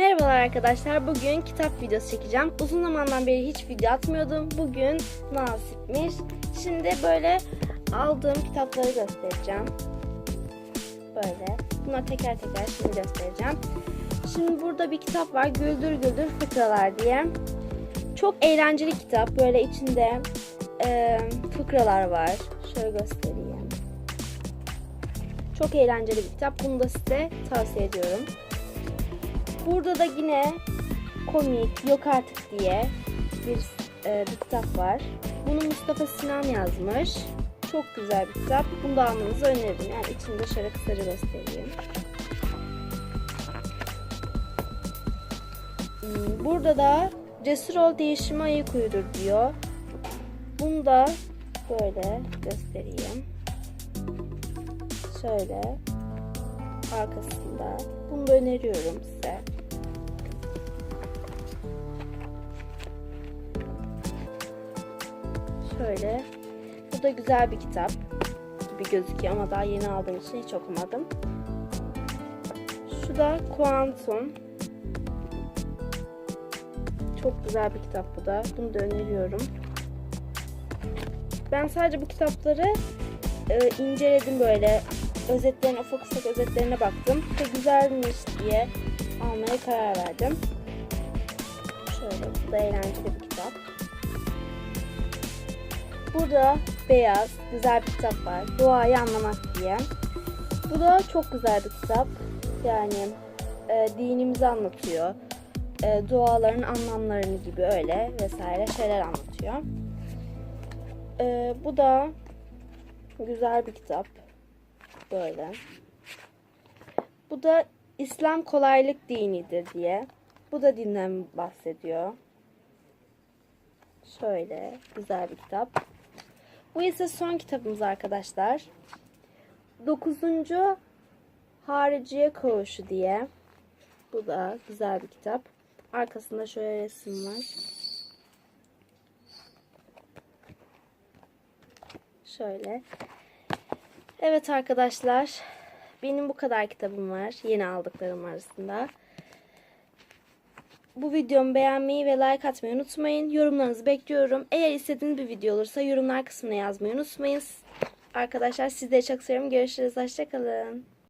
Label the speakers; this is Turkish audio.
Speaker 1: Merhabalar arkadaşlar. Bugün kitap videosu çekeceğim. Uzun zamandan beri hiç video atmıyordum. Bugün nasipmiş. Şimdi böyle aldığım kitapları göstereceğim. Böyle. Bunları teker teker şimdi göstereceğim. Şimdi burada bir kitap var. Güldür Güldür Fıkralar diye. Çok eğlenceli kitap. Böyle içinde e, fıkralar var. Şöyle göstereyim. Çok eğlenceli bir kitap. Bunu da size tavsiye ediyorum. Burada da yine komik, yok artık diye bir, e, bir kitap var. Bunu Mustafa Sinan yazmış. Çok güzel bir kitap. Bunu da almanızı öneririm. Yani içinde şöyle kısaca göstereyim. Hmm, Burada da Cesur ol değişime ayık uydur diyor. Bunu da böyle göstereyim. Şöyle arkasında. Bunu da öneriyorum size. Şöyle. Bu da güzel bir kitap gibi gözüküyor ama daha yeni aldığım için hiç okumadım. Şu da Kuantum. Çok güzel bir kitap bu da. Bunu da öneriyorum. Ben sadece bu kitapları e, inceledim böyle. Özetlerine, ufak ufak özetlerine baktım. Ve güzelmiş diye almaya karar verdim. Şöyle, bu da eğlenceli bir kitap. Burada beyaz, güzel bir kitap var. Doğayı anlamak diye. Bu da çok güzel bir kitap. Yani e, dinimizi anlatıyor. E, duaların anlamlarını gibi öyle vesaire şeyler anlatıyor. E, bu da güzel bir kitap. Böyle. Bu da İslam kolaylık dinidir diye. Bu da dinden bahsediyor. Şöyle güzel bir kitap. Bu ise son kitabımız arkadaşlar. Dokuzuncu Hariciye Koğuşu diye. Bu da güzel bir kitap. Arkasında şöyle resim var. Şöyle. Evet arkadaşlar. Benim bu kadar kitabım var. Yeni aldıklarım arasında. Bu videomu beğenmeyi ve like atmayı unutmayın. Yorumlarınızı bekliyorum. Eğer istediğiniz bir video olursa yorumlar kısmına yazmayı unutmayın. Arkadaşlar sizleri çok seviyorum. Görüşürüz. Hoşçakalın.